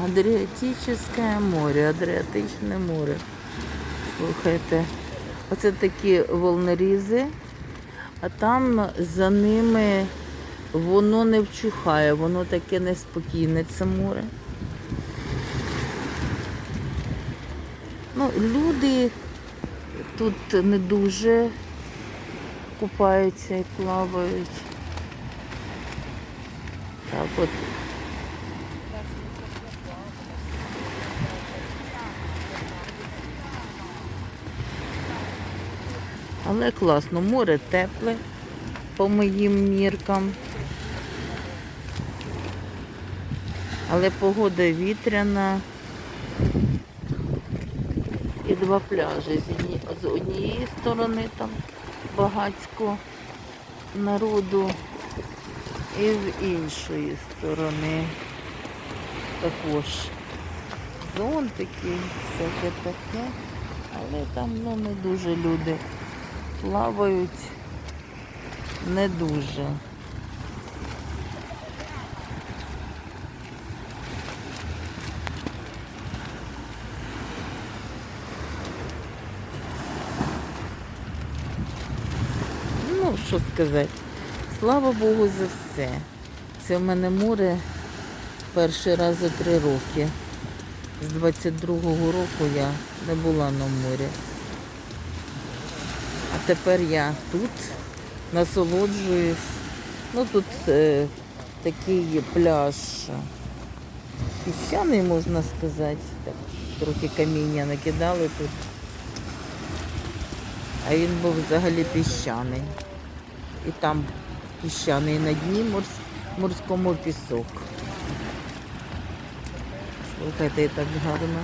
Адріатичне море, Адріатичне море. Слухайте, оце такі волнорізи, а там за ними воно не вчухає, воно таке неспокійне, це море. Ну, люди тут не дуже купаються і плавають. Так от. Але класно, море тепле по моїм міркам. Але погода вітряна. І два пляжі. З однієї сторони там багатько народу, і з іншої сторони також зонтики, всяке таке, але там ну, не дуже люди плавають, не дуже. Ну, що сказати, слава Богу за все. Це в мене море перший раз за три роки. З 22-го року я не була на морі. Тепер я тут насолоджуюсь. Ну тут е, такий пляж піщаний, можна сказати. Так, трохи каміння накидали тут. А він був взагалі піщаний. І там піщаний на дні морс, морському пісок. Слухайте, так гарно.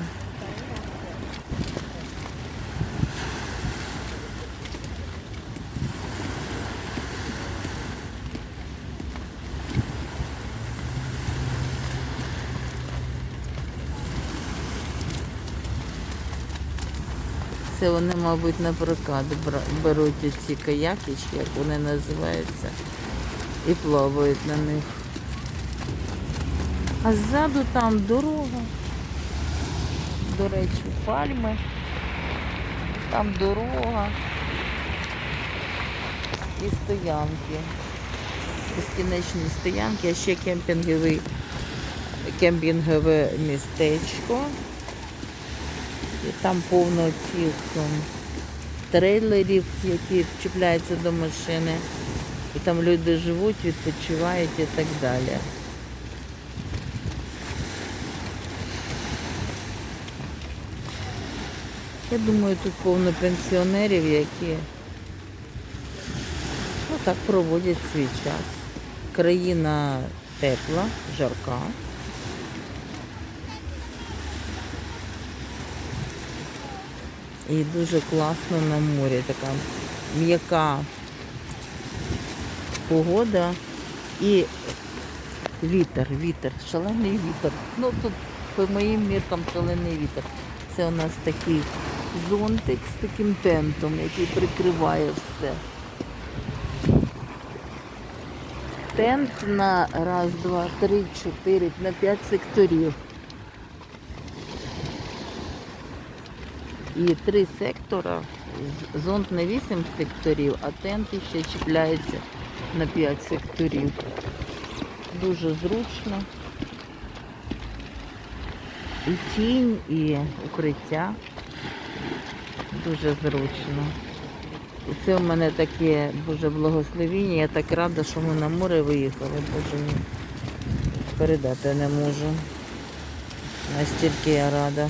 Це вони, мабуть, на прокат беруть ці каяки, чи як вони називаються, і плавають на них. А ззаду там дорога. До речі, пальми. Там дорога і стоянки. Безкінечні стоянки, а ще кемпінговий, кемпінгове містечко. І там повно цих ем, трейлерів, які чіпляються до машини. І там люди живуть, відпочивають і так далі. Я думаю, тут повно пенсіонерів, які ну, так проводять свій час. Країна тепла, жарка. І дуже класно на морі. Така м'яка погода і вітер, вітер, шалений вітер. Ну тут по моїм міркам шалений вітер. Це у нас такий зонтик з таким тентом, який прикриває все. Тент на раз, два, три, чотири, на п'ять секторів. І три сектора, зонд на вісім секторів, а тент ще чіпляється на п'ять секторів. Дуже зручно. І тінь, і укриття. Дуже зручно. І це в мене таке дуже благословіння. Я так рада, що ми на море виїхали, боже мій. Передати не можу. Настільки я рада.